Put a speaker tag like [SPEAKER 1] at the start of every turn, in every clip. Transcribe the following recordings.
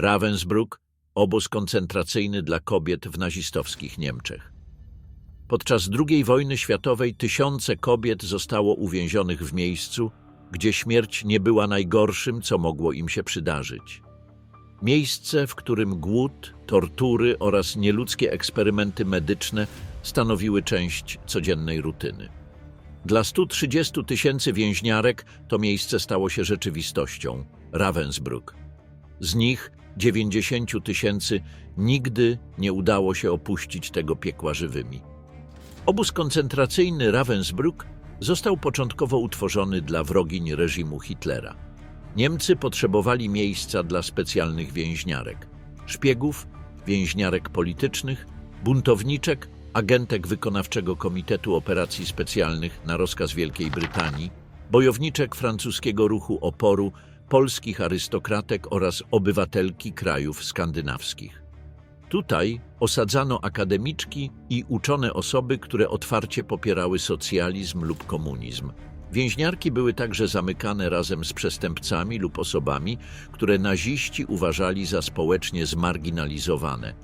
[SPEAKER 1] Ravensbrück, obóz koncentracyjny dla kobiet w nazistowskich Niemczech. Podczas II wojny światowej tysiące kobiet zostało uwięzionych w miejscu, gdzie śmierć nie była najgorszym, co mogło im się przydarzyć. Miejsce, w którym głód, tortury oraz nieludzkie eksperymenty medyczne stanowiły część codziennej rutyny. Dla 130 tysięcy więźniarek to miejsce stało się rzeczywistością Ravensbrück. Z nich 90 tysięcy nigdy nie udało się opuścić tego piekła żywymi. Obóz koncentracyjny Ravensbrück został początkowo utworzony dla wrogiń reżimu Hitlera. Niemcy potrzebowali miejsca dla specjalnych więźniarek, szpiegów, więźniarek politycznych, buntowniczek, agentek Wykonawczego Komitetu Operacji Specjalnych na rozkaz Wielkiej Brytanii, bojowniczek francuskiego ruchu oporu, polskich arystokratek oraz obywatelki krajów skandynawskich. Tutaj osadzano akademiczki i uczone osoby, które otwarcie popierały socjalizm lub komunizm. Więźniarki były także zamykane razem z przestępcami lub osobami, które naziści uważali za społecznie zmarginalizowane,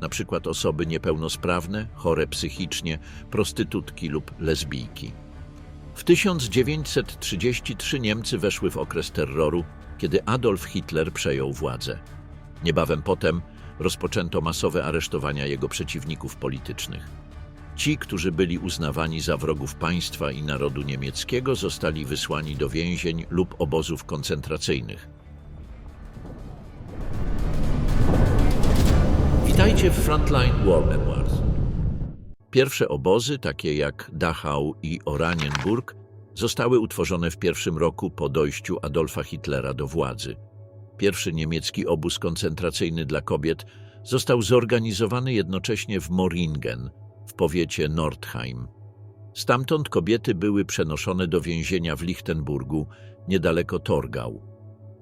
[SPEAKER 1] na przykład osoby niepełnosprawne, chore psychicznie, prostytutki lub lesbijki. W 1933 Niemcy weszły w okres terroru, kiedy Adolf Hitler przejął władzę. Niebawem potem rozpoczęto masowe aresztowania jego przeciwników politycznych. Ci, którzy byli uznawani za wrogów państwa i narodu niemieckiego, zostali wysłani do więzień lub obozów koncentracyjnych. Witajcie w Frontline War Memoirs. Pierwsze obozy, takie jak Dachau i Oranienburg, zostały utworzone w pierwszym roku po dojściu Adolfa Hitlera do władzy. Pierwszy niemiecki obóz koncentracyjny dla kobiet został zorganizowany jednocześnie w Moringen, w powiecie Nordheim. Stamtąd kobiety były przenoszone do więzienia w Lichtenburgu, niedaleko Torgau.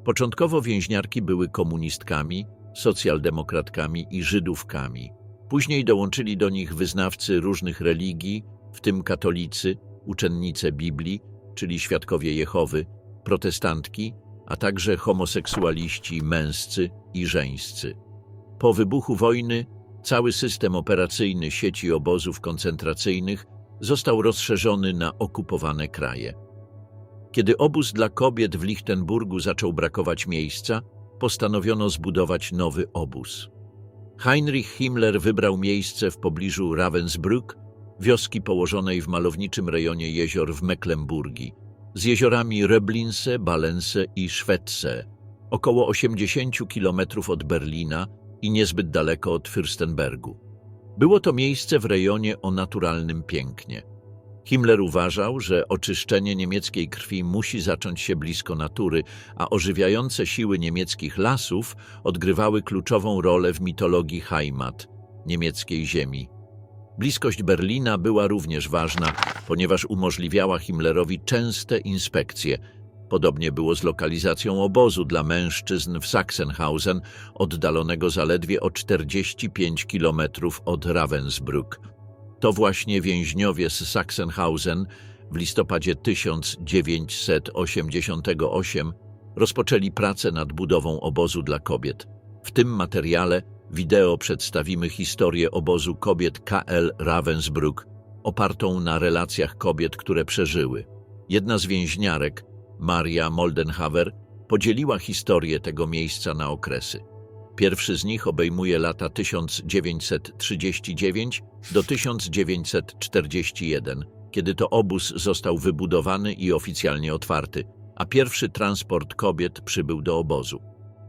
[SPEAKER 1] Początkowo więźniarki były komunistkami, socjaldemokratkami i Żydówkami. Później dołączyli do nich wyznawcy różnych religii, w tym katolicy, uczennice Biblii, czyli świadkowie Jehowy, protestantki, a także homoseksualiści męscy i żeńscy. Po wybuchu wojny cały system operacyjny sieci obozów koncentracyjnych został rozszerzony na okupowane kraje. Kiedy obóz dla kobiet w Lichtenburgu zaczął brakować miejsca, postanowiono zbudować nowy obóz. Heinrich Himmler wybrał miejsce w pobliżu Ravensbrück, wioski położonej w malowniczym rejonie jezior w Mecklenburgii, z jeziorami Röblinse, Balense i Schwetze, około 80 kilometrów od Berlina i niezbyt daleko od Fürstenbergu. Było to miejsce w rejonie o naturalnym pięknie. Himmler uważał, że oczyszczenie niemieckiej krwi musi zacząć się blisko natury, a ożywiające siły niemieckich lasów odgrywały kluczową rolę w mitologii Heimat, niemieckiej ziemi. Bliskość Berlina była również ważna, ponieważ umożliwiała Himmlerowi częste inspekcje. Podobnie było z lokalizacją obozu dla mężczyzn w Sachsenhausen, oddalonego zaledwie o 45 kilometrów od Ravensbrück. To właśnie więźniowie z Sachsenhausen w listopadzie 1988 rozpoczęli pracę nad budową obozu dla kobiet. W tym materiale wideo przedstawimy historię obozu kobiet KL Ravensbrück, opartą na relacjach kobiet, które przeżyły. Jedna z więźniarek, Maria Moldenhawer, podzieliła historię tego miejsca na okresy. Pierwszy z nich obejmuje lata 1939 do 1941, kiedy to obóz został wybudowany i oficjalnie otwarty, a pierwszy transport kobiet przybył do obozu.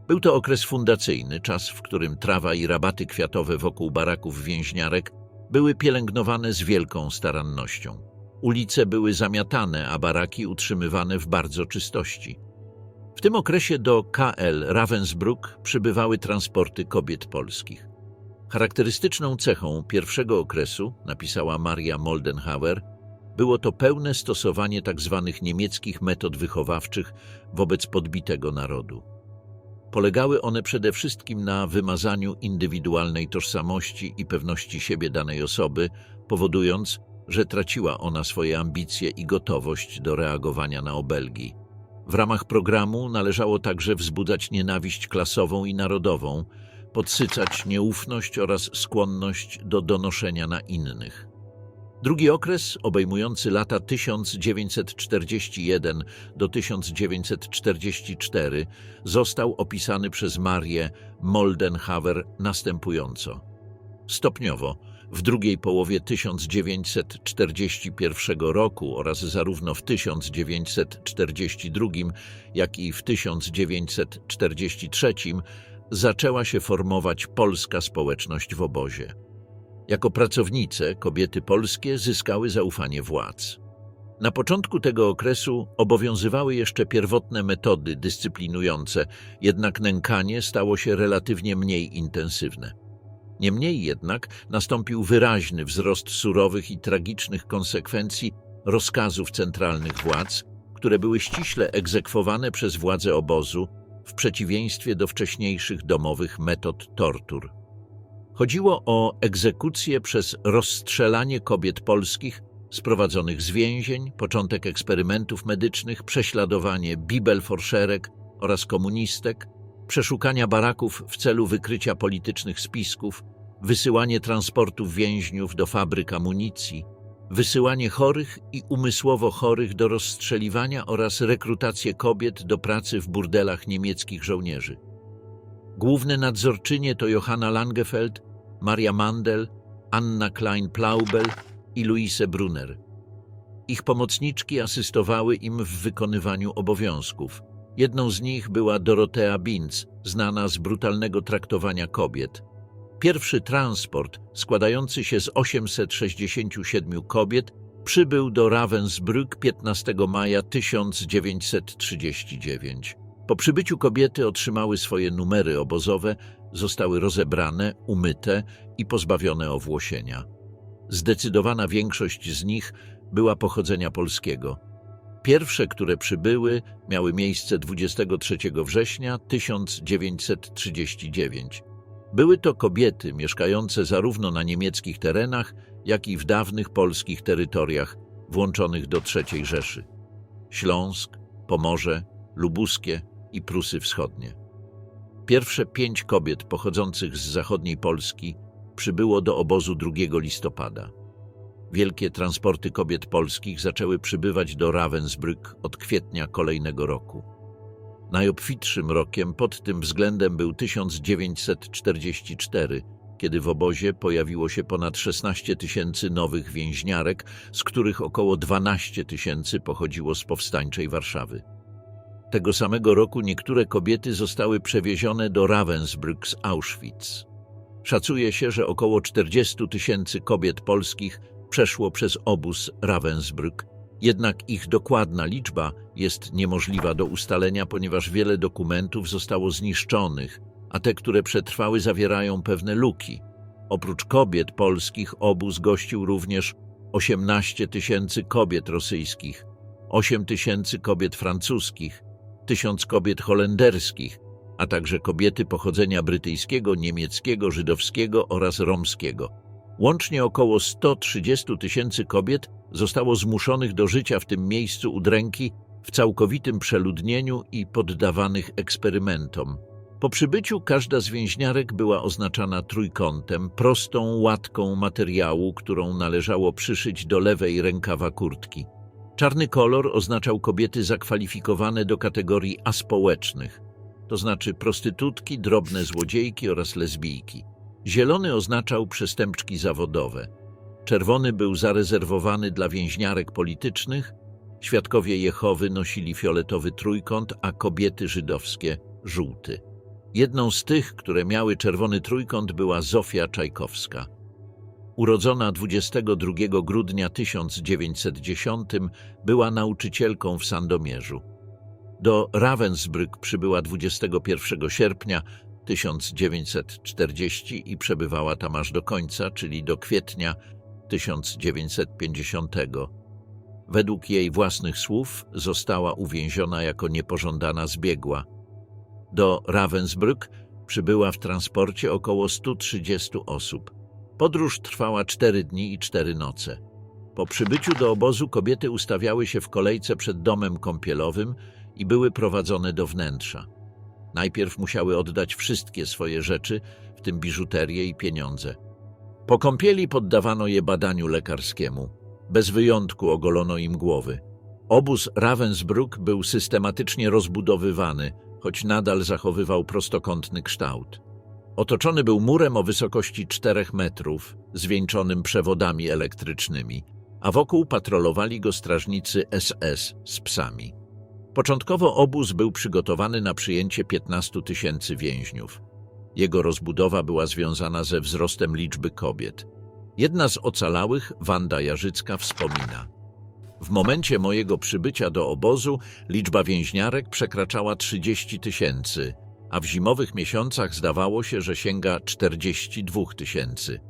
[SPEAKER 1] Był to okres fundacyjny, czas, w którym trawa i rabaty kwiatowe wokół baraków więźniarek były pielęgnowane z wielką starannością. Ulice były zamiatane, a baraki utrzymywane w bardzo czystości. W tym okresie do KL Ravensbrück przybywały transporty kobiet polskich. Charakterystyczną cechą pierwszego okresu, napisała Maria Moldenhauer, było to pełne stosowanie tzw. Tak niemieckich metod wychowawczych wobec podbitego narodu. Polegały one przede wszystkim na wymazaniu indywidualnej tożsamości i pewności siebie danej osoby, powodując, że traciła ona swoje ambicje i gotowość do reagowania na obelgi. W ramach programu należało także wzbudzać nienawiść klasową i narodową, podsycać nieufność oraz skłonność do donoszenia na innych. Drugi okres, obejmujący lata 1941 do 1944, został opisany przez Marię Moldenhawer następująco. Stopniowo, w drugiej połowie 1941 roku oraz zarówno w 1942, jak i w 1943 zaczęła się formować polska społeczność w obozie. Jako pracownice kobiety polskie zyskały zaufanie władz. Na początku tego okresu obowiązywały jeszcze pierwotne metody dyscyplinujące, jednak nękanie stało się relatywnie mniej intensywne. Niemniej jednak nastąpił wyraźny wzrost surowych i tragicznych konsekwencji rozkazów centralnych władz, które były ściśle egzekwowane przez władze obozu w przeciwieństwie do wcześniejszych domowych metod tortur. Chodziło o egzekucję przez rozstrzelanie kobiet polskich sprowadzonych z więzień, początek eksperymentów medycznych, prześladowanie bibelforszerek oraz komunistek, przeszukania baraków w celu wykrycia politycznych spisków, wysyłanie transportów więźniów do fabryk amunicji, wysyłanie chorych i umysłowo chorych do rozstrzeliwania oraz rekrutację kobiet do pracy w burdelach niemieckich żołnierzy. Główne nadzorczynie to Johanna Langefeld, Maria Mandel, Anna Klein-Plaubel i Luise Brunner. Ich pomocniczki asystowały im w wykonywaniu obowiązków. Jedną z nich była Dorotea Binz, znana z brutalnego traktowania kobiet. Pierwszy transport, składający się z 867 kobiet, przybył do Ravensbrück 15 maja 1939. Po przybyciu kobiety otrzymały swoje numery obozowe, zostały rozebrane, umyte i pozbawione owłosienia. Zdecydowana większość z nich była pochodzenia polskiego. Pierwsze, które przybyły, miały miejsce 23 września 1939. Były to kobiety mieszkające zarówno na niemieckich terenach, jak i w dawnych polskich terytoriach włączonych do III Rzeszy. Śląsk, Pomorze, Lubuskie i Prusy Wschodnie. Pierwsze pięć kobiet pochodzących z zachodniej Polski przybyło do obozu 2 listopada. Wielkie transporty kobiet polskich zaczęły przybywać do Ravensbrück od kwietnia kolejnego roku. Najobfitszym rokiem pod tym względem był 1944, kiedy w obozie pojawiło się ponad 16 tysięcy nowych więźniarek, z których około 12 tysięcy pochodziło z powstańczej Warszawy. Tego samego roku niektóre kobiety zostały przewiezione do Ravensbrück z Auschwitz. Szacuje się, że około 40 tysięcy kobiet polskich przeszło przez obóz Ravensbrück, jednak ich dokładna liczba jest niemożliwa do ustalenia, ponieważ wiele dokumentów zostało zniszczonych, a te, które przetrwały, zawierają pewne luki. Oprócz kobiet polskich obóz gościł również 18 tysięcy kobiet rosyjskich, 8 tysięcy kobiet francuskich, tysiąc kobiet holenderskich, a także kobiety pochodzenia brytyjskiego, niemieckiego, żydowskiego oraz romskiego. Łącznie około 130 tysięcy kobiet zostało zmuszonych do życia w tym miejscu udręki w całkowitym przeludnieniu i poddawanych eksperymentom. Po przybyciu każda z więźniarek była oznaczana trójkątem, prostą łatką materiału, którą należało przyszyć do lewej rękawa kurtki. Czarny kolor oznaczał kobiety zakwalifikowane do kategorii aspołecznych, to znaczy prostytutki, drobne złodziejki oraz lesbijki. Zielony oznaczał przestępczki zawodowe. Czerwony był zarezerwowany dla więźniarek politycznych, świadkowie Jehowy nosili fioletowy trójkąt, a kobiety żydowskie – żółty. Jedną z tych, które miały czerwony trójkąt była Zofia Czajkowska. Urodzona 22 grudnia 1910 była nauczycielką w Sandomierzu. Do Ravensbrück przybyła 21 sierpnia 1940 i przebywała tam aż do końca, czyli do kwietnia 1950. Według jej własnych słów została uwięziona jako niepożądana zbiegła. Do Ravensbrück przybyła w transporcie około 130 osób. Podróż trwała 4 dni i 4 noce. Po przybyciu do obozu kobiety ustawiały się w kolejce przed domem kąpielowym i były prowadzone do wnętrza. Najpierw musiały oddać wszystkie swoje rzeczy, w tym biżuterię i pieniądze. Po kąpieli poddawano je badaniu lekarskiemu. Bez wyjątku ogolono im głowy. Obóz Ravensbrück był systematycznie rozbudowywany, choć nadal zachowywał prostokątny kształt. Otoczony był murem o wysokości 4 metrów, zwieńczonym przewodami elektrycznymi, a wokół patrolowali go strażnicy SS z psami. Początkowo obóz był przygotowany na przyjęcie 15 tysięcy więźniów. Jego rozbudowa była związana ze wzrostem liczby kobiet. Jedna z ocalałych, Wanda Jarzycka, wspomina. W momencie mojego przybycia do obozu liczba więźniarek przekraczała 30 tysięcy, a w zimowych miesiącach zdawało się, że sięga 42 tysięcy.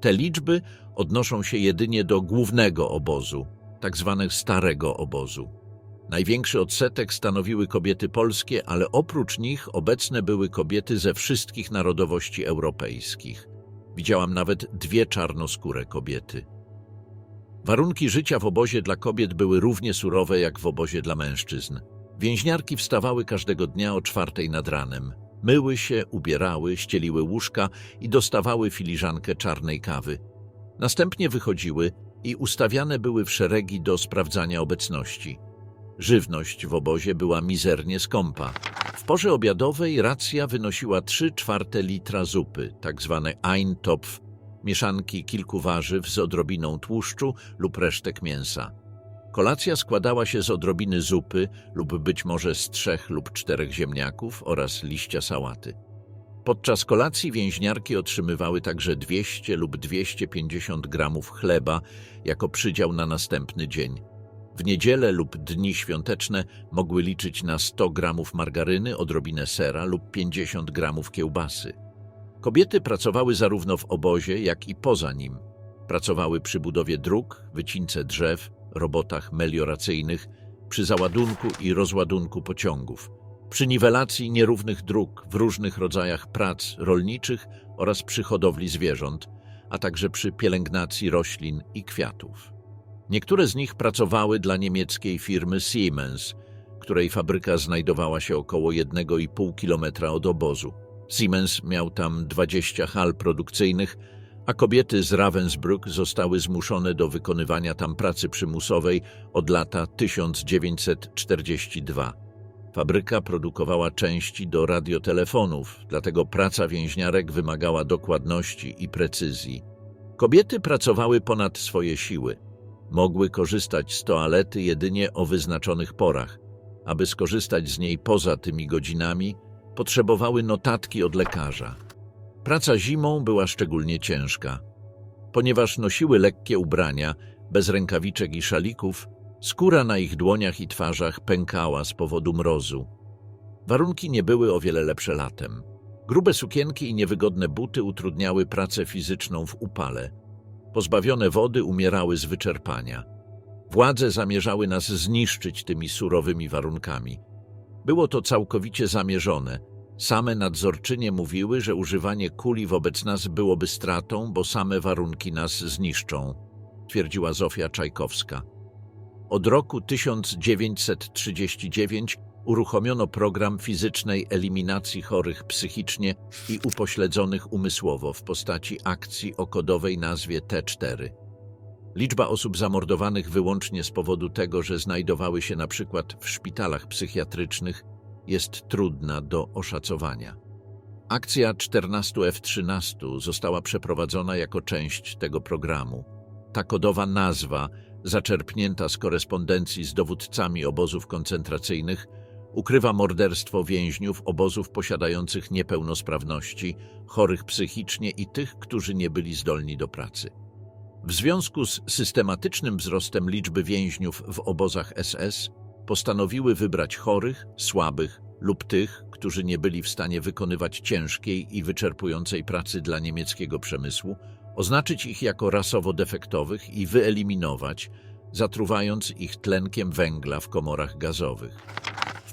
[SPEAKER 1] Te liczby odnoszą się jedynie do głównego obozu, tak zwanego starego obozu. Największy odsetek stanowiły kobiety polskie, ale oprócz nich obecne były kobiety ze wszystkich narodowości europejskich. Widziałam nawet dwie czarnoskóre kobiety. Warunki życia w obozie dla kobiet były równie surowe jak w obozie dla mężczyzn. Więźniarki wstawały każdego dnia o czwartej nad ranem. Myły się, ubierały, ścieliły łóżka i dostawały filiżankę czarnej kawy. Następnie wychodziły i ustawiane były w szeregi do sprawdzania obecności. Żywność w obozie była mizernie skąpa. W porze obiadowej racja wynosiła 3 czwarte litra zupy, tak zwane Eintopf, mieszanki kilku warzyw z odrobiną tłuszczu lub resztek mięsa. Kolacja składała się z odrobiny zupy lub być może z trzech lub czterech ziemniaków oraz liścia sałaty. Podczas kolacji więźniarki otrzymywały także 200 lub 250 gramów chleba jako przydział na następny dzień. W niedzielę lub dni świąteczne mogły liczyć na 100 gramów margaryny, odrobinę sera lub 50 gramów kiełbasy. Kobiety pracowały zarówno w obozie, jak i poza nim. Pracowały przy budowie dróg, wycince drzew, robotach melioracyjnych, przy załadunku i rozładunku pociągów, przy niwelacji nierównych dróg w różnych rodzajach prac rolniczych oraz przy hodowli zwierząt, a także przy pielęgnacji roślin i kwiatów. Niektóre z nich pracowały dla niemieckiej firmy Siemens, której fabryka znajdowała się około 1,5 kilometra od obozu. Siemens miał tam 20 hal produkcyjnych, a kobiety z Ravensbrück zostały zmuszone do wykonywania tam pracy przymusowej od lata 1942. Fabryka produkowała części do radiotelefonów, dlatego praca więźniarek wymagała dokładności i precyzji. Kobiety pracowały ponad swoje siły. Mogły korzystać z toalety jedynie o wyznaczonych porach. Aby skorzystać z niej poza tymi godzinami, potrzebowały notatki od lekarza. Praca zimą była szczególnie ciężka. Ponieważ nosiły lekkie ubrania, bez rękawiczek i szalików, skóra na ich dłoniach i twarzach pękała z powodu mrozu. Warunki nie były o wiele lepsze latem. Grube sukienki i niewygodne buty utrudniały pracę fizyczną w upale. Pozbawione wody umierały z wyczerpania. Władze zamierzały nas zniszczyć tymi surowymi warunkami. Było to całkowicie zamierzone. Same nadzorczynie mówiły, że używanie kuli wobec nas byłoby stratą, bo same warunki nas zniszczą, twierdziła Zofia Czajkowska. Od roku 1939 uruchomiono program fizycznej eliminacji chorych psychicznie i upośledzonych umysłowo w postaci akcji o kodowej nazwie T4. Liczba osób zamordowanych wyłącznie z powodu tego, że znajdowały się na przykład w szpitalach psychiatrycznych, jest trudna do oszacowania. Akcja 14F13 została przeprowadzona jako część tego programu. Ta kodowa nazwa, zaczerpnięta z korespondencji z dowódcami obozów koncentracyjnych, ukrywa morderstwo więźniów obozów posiadających niepełnosprawności, chorych psychicznie i tych, którzy nie byli zdolni do pracy. W związku z systematycznym wzrostem liczby więźniów w obozach SS, postanowiły wybrać chorych, słabych lub tych, którzy nie byli w stanie wykonywać ciężkiej i wyczerpującej pracy dla niemieckiego przemysłu, oznaczyć ich jako rasowo defektowych i wyeliminować, zatruwając ich tlenkiem węgla w komorach gazowych.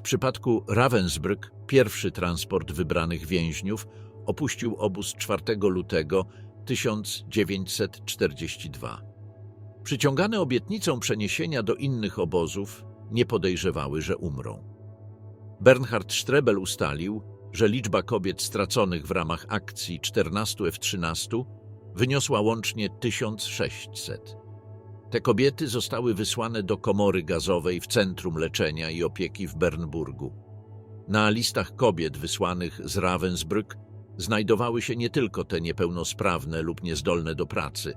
[SPEAKER 1] Przypadku Ravensbrück pierwszy transport wybranych więźniów opuścił obóz 4 lutego 1942. Przyciągane obietnicą przeniesienia do innych obozów, nie podejrzewały, że umrą. Bernhard Strebel ustalił, że liczba kobiet straconych w ramach akcji 14 F-13 wyniosła łącznie 1600. Te kobiety zostały wysłane do komory gazowej w Centrum Leczenia i Opieki w Bernburgu. Na listach kobiet wysłanych z Ravensbrück znajdowały się nie tylko te niepełnosprawne lub niezdolne do pracy,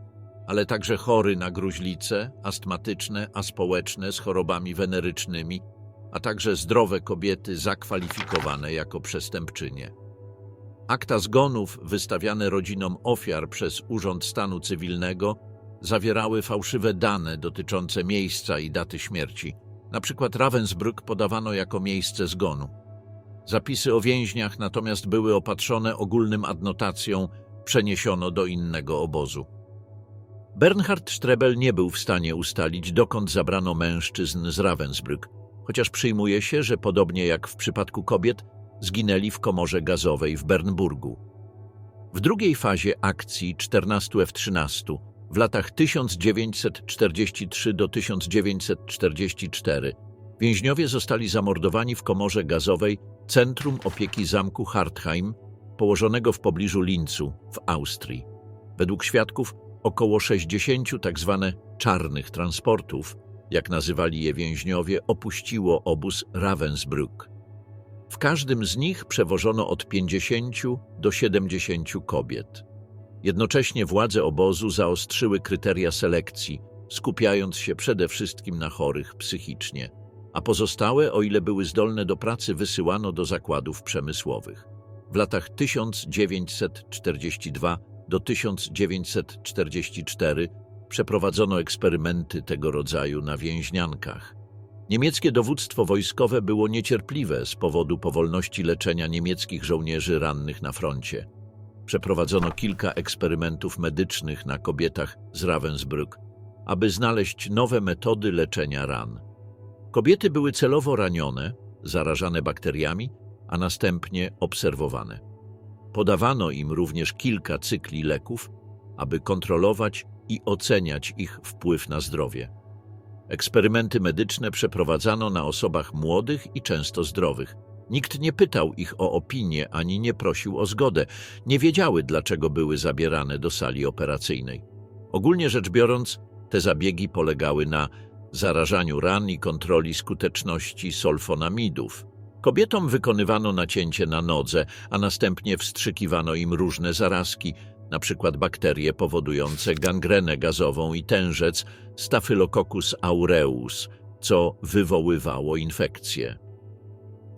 [SPEAKER 1] ale także chory na gruźlice, astmatyczne, aspołeczne z chorobami wenerycznymi, a także zdrowe kobiety zakwalifikowane jako przestępczynie. Akta zgonów wystawiane rodzinom ofiar przez Urząd Stanu Cywilnego zawierały fałszywe dane dotyczące miejsca i daty śmierci. Na przykład Ravensbrück podawano jako miejsce zgonu. Zapisy o więźniach natomiast były opatrzone ogólnym adnotacją przeniesiono do innego obozu. Bernhard Strebel nie był w stanie ustalić, dokąd zabrano mężczyzn z Ravensbrück, chociaż przyjmuje się, że podobnie jak w przypadku kobiet, zginęli w komorze gazowej w Bernburgu. W drugiej fazie akcji 14 F-13 w latach 1943 do 1944 więźniowie zostali zamordowani w komorze gazowej Centrum Opieki Zamku Hartheim, położonego w pobliżu Lincu w Austrii. Według świadków około 60 tzw. Tak czarnych transportów, jak nazywali je więźniowie, opuściło obóz Ravensbrück. W każdym z nich przewożono od 50 do 70 kobiet. Jednocześnie władze obozu zaostrzyły kryteria selekcji, skupiając się przede wszystkim na chorych psychicznie, a pozostałe, o ile były zdolne do pracy, wysyłano do zakładów przemysłowych. W latach 1942 do 1944 przeprowadzono eksperymenty tego rodzaju na więźniankach. Niemieckie dowództwo wojskowe było niecierpliwe z powodu powolności leczenia niemieckich żołnierzy rannych na froncie. Przeprowadzono kilka eksperymentów medycznych na kobietach z Ravensbrück, aby znaleźć nowe metody leczenia ran. Kobiety były celowo ranione, zarażane bakteriami, a następnie obserwowane. Podawano im również kilka cykli leków, aby kontrolować i oceniać ich wpływ na zdrowie. Eksperymenty medyczne przeprowadzano na osobach młodych i często zdrowych. Nikt nie pytał ich o opinię ani nie prosił o zgodę. Nie wiedziały, dlaczego były zabierane do sali operacyjnej. Ogólnie rzecz biorąc, te zabiegi polegały na zarażaniu ran i kontroli skuteczności solfonamidów. Kobietom wykonywano nacięcie na nodze, a następnie wstrzykiwano im różne zarazki, np. bakterie powodujące gangrenę gazową i tężec Staphylococcus aureus, co wywoływało infekcję.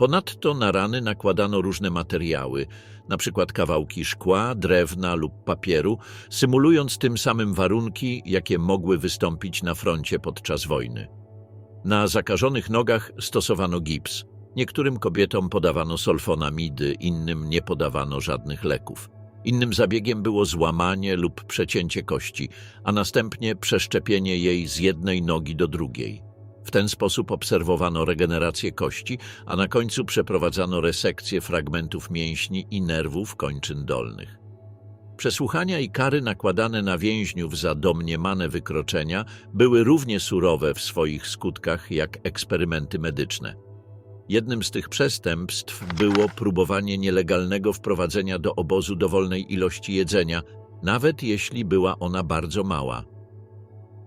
[SPEAKER 1] Ponadto na rany nakładano różne materiały, np. kawałki szkła, drewna lub papieru, symulując tym samym warunki, jakie mogły wystąpić na froncie podczas wojny. Na zakażonych nogach stosowano gips. Niektórym kobietom podawano solfonamidy, innym nie podawano żadnych leków. Innym zabiegiem było złamanie lub przecięcie kości, a następnie przeszczepienie jej z jednej nogi do drugiej. W ten sposób obserwowano regenerację kości, a na końcu przeprowadzano resekcję fragmentów mięśni i nerwów kończyn dolnych. Przesłuchania i kary nakładane na więźniów za domniemane wykroczenia były równie surowe w swoich skutkach jak eksperymenty medyczne. Jednym z tych przestępstw było próbowanie nielegalnego wprowadzenia do obozu dowolnej ilości jedzenia, nawet jeśli była ona bardzo mała.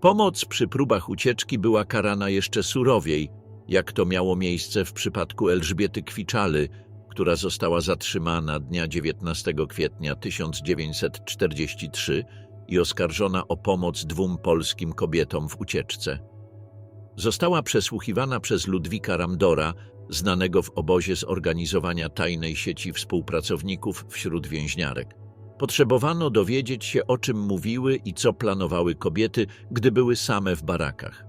[SPEAKER 1] Pomoc przy próbach ucieczki była karana jeszcze surowiej, jak to miało miejsce w przypadku Elżbiety Kwiczaly, która została zatrzymana dnia 19 kwietnia 1943 i oskarżona o pomoc dwóm polskim kobietom w ucieczce. Została przesłuchiwana przez Ludwika Ramdora, znanego w obozie zorganizowania tajnej sieci współpracowników wśród więźniarek. Potrzebowano dowiedzieć się, o czym mówiły i co planowały kobiety, gdy były same w barakach.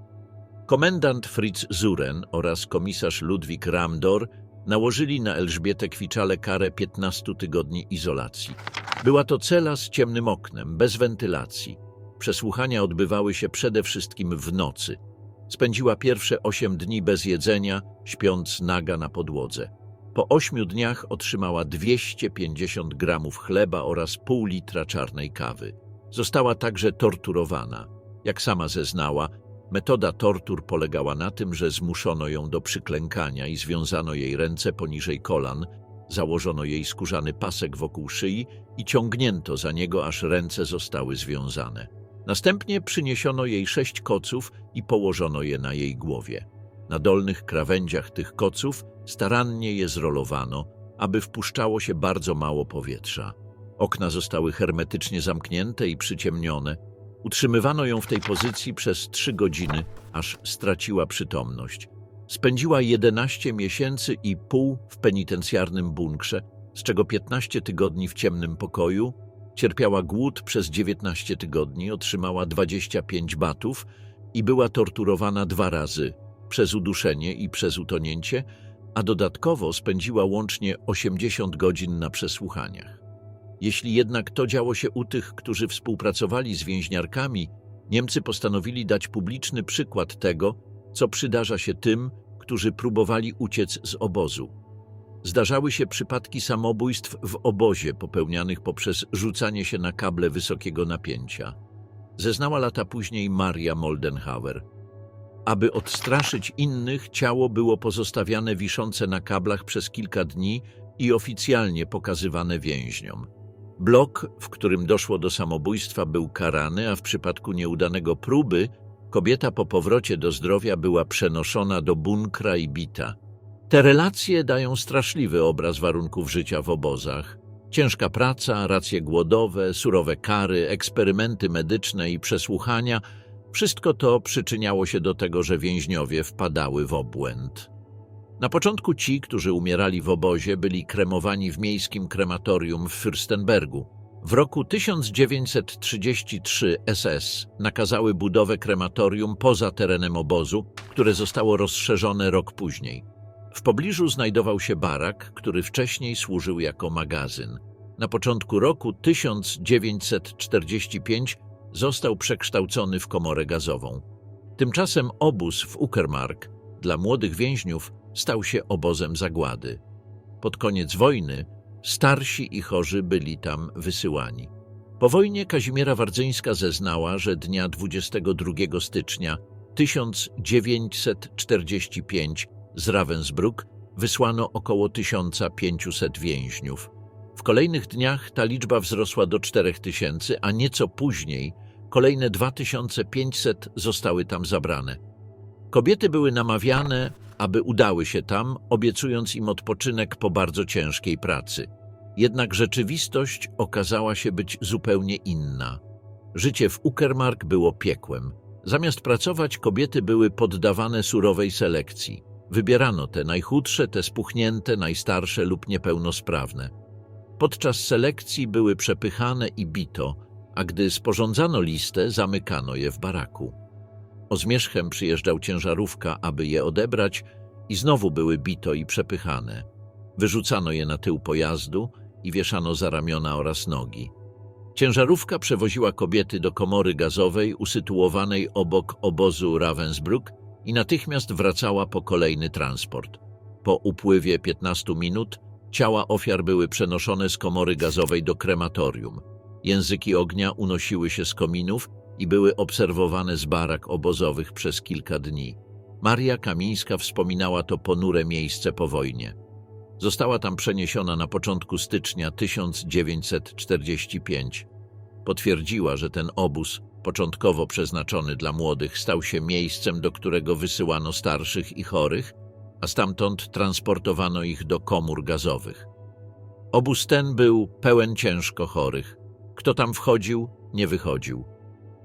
[SPEAKER 1] Komendant Fritz Zuren oraz komisarz Ludwik Ramdor nałożyli na Elżbietę Kwiczale karę 15 tygodni izolacji. Była to cela z ciemnym oknem, bez wentylacji. Przesłuchania odbywały się przede wszystkim w nocy. Spędziła pierwsze osiem dni bez jedzenia, śpiąc naga na podłodze. Po ośmiu dniach otrzymała 250 gramów chleba oraz pół litra czarnej kawy. Została także torturowana. Jak sama zeznała, Metoda tortur polegała na tym, że zmuszono ją do przyklękania i związano jej ręce poniżej kolan, założono jej skórzany pasek wokół szyi i ciągnięto za niego, aż ręce zostały związane. Następnie przyniesiono jej sześć koców i położono je na jej głowie. Na dolnych krawędziach tych koców starannie je zrolowano, aby wpuszczało się bardzo mało powietrza. Okna zostały hermetycznie zamknięte i przyciemnione. Utrzymywano ją w tej pozycji przez trzy godziny, aż straciła przytomność. Spędziła 11 miesięcy i pół w penitencjarnym bunkrze, z czego 15 tygodni w ciemnym pokoju, cierpiała głód przez 19 tygodni, otrzymała 25 batów i była torturowana dwa razy przez uduszenie i przez utonięcie, a dodatkowo spędziła łącznie 80 godzin na przesłuchaniach. Jeśli jednak to działo się u tych, którzy współpracowali z więźniarkami, Niemcy postanowili dać publiczny przykład tego, co przydarza się tym, którzy próbowali uciec z obozu. Zdarzały się przypadki samobójstw w obozie popełnianych poprzez rzucanie się na kable wysokiego napięcia. Zeznała lata później Maria Moldenhauer. Aby odstraszyć innych, ciało było pozostawiane wiszące na kablach przez kilka dni i oficjalnie pokazywane więźniom. Blok, w którym doszło do samobójstwa, był karany, a w przypadku nieudanego próby kobieta po powrocie do zdrowia była przenoszona do bunkra i bita. Te relacje dają straszliwy obraz warunków życia w obozach. Ciężka praca, racje głodowe, surowe kary, eksperymenty medyczne i przesłuchania wszystko to przyczyniało się do tego, że więźniowie wpadały w obłęd. Na początku ci, którzy umierali w obozie, byli kremowani w miejskim krematorium w Fürstenbergu. W roku 1933 SS nakazały budowę krematorium poza terenem obozu, które zostało rozszerzone rok później. W pobliżu znajdował się barak, który wcześniej służył jako magazyn. Na początku roku 1945 został przekształcony w komorę gazową. Tymczasem obóz w Uckermark dla młodych więźniów stał się obozem zagłady. Pod koniec wojny starsi i chorzy byli tam wysyłani. Po wojnie Kazimiera Wardzyńska zeznała, że dnia 22 stycznia 1945 z Ravensbrück wysłano około 1500 więźniów. W kolejnych dniach ta liczba wzrosła do 4000, a nieco później kolejne 2500 zostały tam zabrane. Kobiety były namawiane, aby udały się tam, obiecując im odpoczynek po bardzo ciężkiej pracy. Jednak rzeczywistość okazała się być zupełnie inna. Życie w Uckermark było piekłem. Zamiast pracować, kobiety były poddawane surowej selekcji. Wybierano te najchudsze, te spuchnięte, najstarsze lub niepełnosprawne. Podczas selekcji były przepychane i bito, a gdy sporządzano listę, zamykano je w baraku. O zmierzchem przyjeżdżał ciężarówka, aby je odebrać i znowu były bito i przepychane. Wyrzucano je na tył pojazdu i wieszano za ramiona oraz nogi. Ciężarówka przewoziła kobiety do komory gazowej usytuowanej obok obozu Ravensbrück i natychmiast wracała po kolejny transport. Po upływie 15 minut ciała ofiar były przenoszone z komory gazowej do krematorium. Języki ognia unosiły się z kominów i były obserwowane z barak obozowych przez kilka dni. Maria Kamińska wspominała to ponure miejsce po wojnie. Została tam przeniesiona na początku stycznia 1945. Potwierdziła, że ten obóz, początkowo przeznaczony dla młodych, stał się miejscem, do którego wysyłano starszych i chorych, a stamtąd transportowano ich do komór gazowych. Obóz ten był pełen ciężko chorych. Kto tam wchodził, nie wychodził.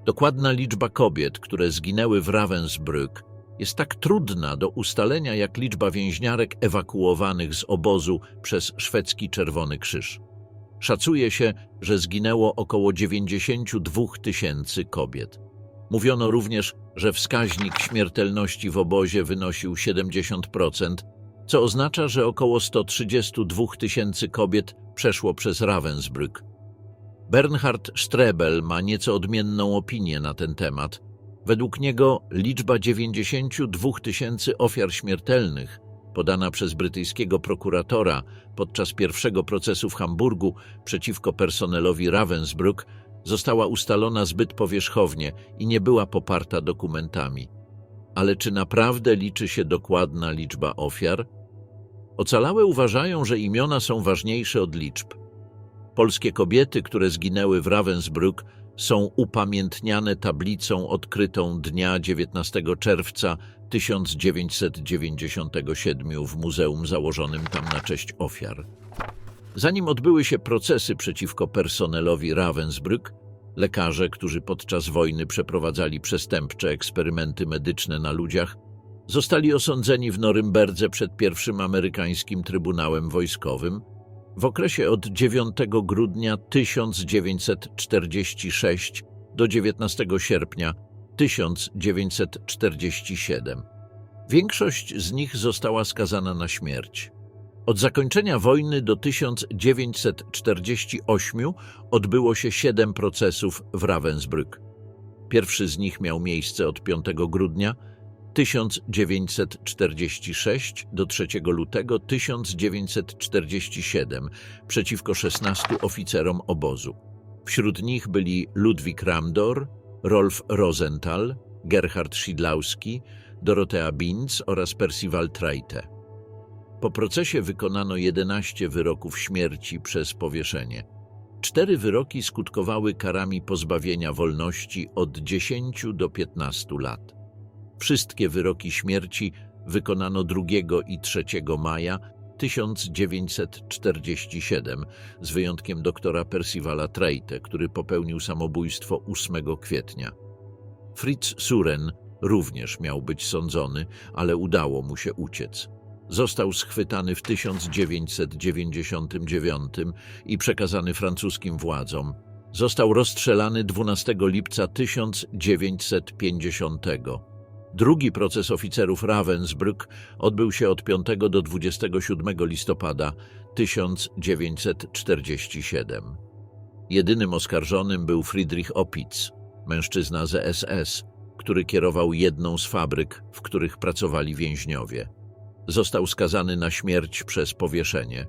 [SPEAKER 1] Dokładna liczba kobiet, które zginęły w Ravensbrück, jest tak trudna do ustalenia jak liczba więźniarek ewakuowanych z obozu przez szwedzki Czerwony Krzyż. Szacuje się, że zginęło około 92 tysięcy kobiet. Mówiono również, że wskaźnik śmiertelności w obozie wynosił 70%, co oznacza, że około 132 tysięcy kobiet przeszło przez Ravensbrück. Bernhard Strebel ma nieco odmienną opinię na ten temat. Według niego liczba 92 tysięcy ofiar śmiertelnych, podana przez brytyjskiego prokuratora podczas pierwszego procesu w Hamburgu przeciwko personelowi Ravensbrück, została ustalona zbyt powierzchownie i nie była poparta dokumentami. Ale czy naprawdę liczy się dokładna liczba ofiar? Ocalałe uważają, że imiona są ważniejsze od liczb. Polskie kobiety, które zginęły w Ravensbrück, są upamiętniane tablicą odkrytą dnia 19 czerwca 1997 w muzeum założonym tam na cześć ofiar. Zanim odbyły się procesy przeciwko personelowi Ravensbrück, lekarze, którzy podczas wojny przeprowadzali przestępcze eksperymenty medyczne na ludziach, zostali osądzeni w Norymberdze przed pierwszym amerykańskim Trybunałem Wojskowym w okresie od 9 grudnia 1946 do 19 sierpnia 1947. Większość z nich została skazana na śmierć. Od zakończenia wojny do 1948 odbyło się siedem procesów w Ravensbrück. Pierwszy z nich miał miejsce od 5 grudnia 1946 do 3 lutego 1947 przeciwko 16 oficerom obozu. Wśród nich byli Ludwik Ramdor, Rolf Rosenthal, Gerhard Szydlauski, Dorothea Binz oraz Percival Treite. Po procesie wykonano 11 wyroków śmierci przez powieszenie. Cztery wyroki skutkowały karami pozbawienia wolności od 10 do 15 lat. Wszystkie wyroki śmierci wykonano 2 i 3 maja 1947, z wyjątkiem doktora Percivala Treite, który popełnił samobójstwo 8 kwietnia. Fritz Suren również miał być sądzony, ale udało mu się uciec. Został schwytany w 1999 i przekazany francuskim władzom. Został rozstrzelany 12 lipca 1950. Drugi proces oficerów Ravensbrück odbył się od 5 do 27 listopada 1947. Jedynym oskarżonym był Friedrich Opitz, mężczyzna z SS, który kierował jedną z fabryk, w których pracowali więźniowie. Został skazany na śmierć przez powieszenie.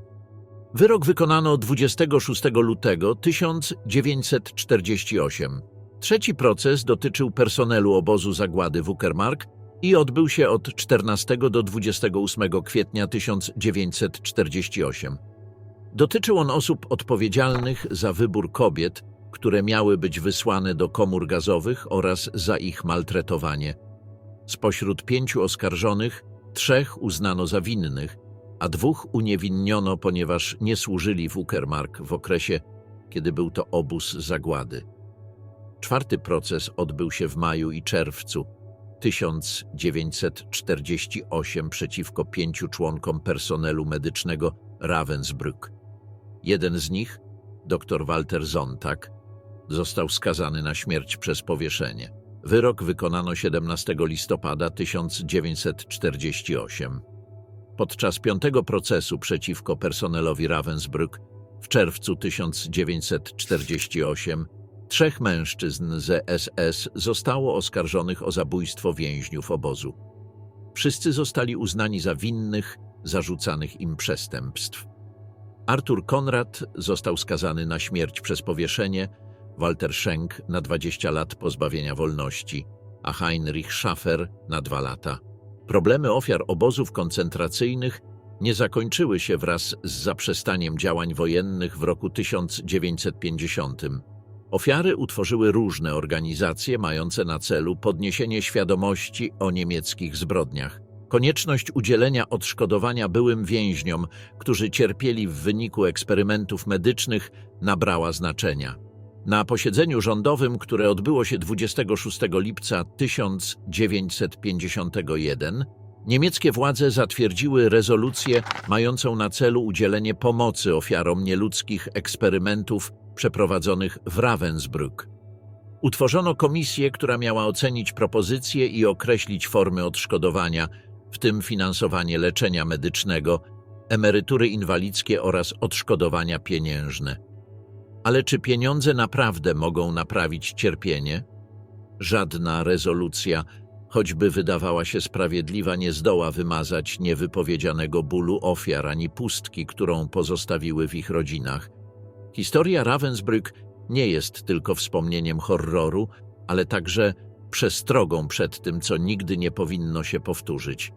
[SPEAKER 1] Wyrok wykonano 26 lutego 1948. Trzeci proces dotyczył personelu obozu zagłady w Uckermark i odbył się od 14 do 28 kwietnia 1948. Dotyczył on osób odpowiedzialnych za wybór kobiet, które miały być wysłane do komór gazowych oraz za ich maltretowanie. Spośród pięciu oskarżonych trzech uznano za winnych, a dwóch uniewinniono, ponieważ nie służyli w Uckermark w okresie, kiedy był to obóz zagłady. Czwarty proces odbył się w maju i czerwcu 1948 przeciwko pięciu członkom personelu medycznego Ravensbrück. Jeden z nich, dr Walter Zontag, został skazany na śmierć przez powieszenie. Wyrok wykonano 17 listopada 1948. Podczas piątego procesu przeciwko personelowi Ravensbrück w czerwcu 1948 trzech mężczyzn z SS zostało oskarżonych o zabójstwo więźniów obozu. Wszyscy zostali uznani za winnych zarzucanych im przestępstw. Artur Konrad został skazany na śmierć przez powieszenie, Walter Schenk na 20 lat pozbawienia wolności, a Heinrich Schaffer na 2 lata. Problemy ofiar obozów koncentracyjnych nie zakończyły się wraz z zaprzestaniem działań wojennych w roku 1950. Ofiary utworzyły różne organizacje mające na celu podniesienie świadomości o niemieckich zbrodniach. Konieczność udzielenia odszkodowania byłym więźniom, którzy cierpieli w wyniku eksperymentów medycznych, nabrała znaczenia. Na posiedzeniu rządowym, które odbyło się 26 lipca 1951, niemieckie władze zatwierdziły rezolucję mającą na celu udzielenie pomocy ofiarom nieludzkich eksperymentów przeprowadzonych w Ravensbrück. Utworzono komisję, która miała ocenić propozycje i określić formy odszkodowania, w tym finansowanie leczenia medycznego, emerytury inwalidzkie oraz odszkodowania pieniężne. Ale czy pieniądze naprawdę mogą naprawić cierpienie? Żadna rezolucja, choćby wydawała się sprawiedliwa, nie zdoła wymazać niewypowiedzianego bólu ofiar ani pustki, którą pozostawiły w ich rodzinach. Historia Ravensbrück nie jest tylko wspomnieniem horroru, ale także przestrogą przed tym, co nigdy nie powinno się powtórzyć.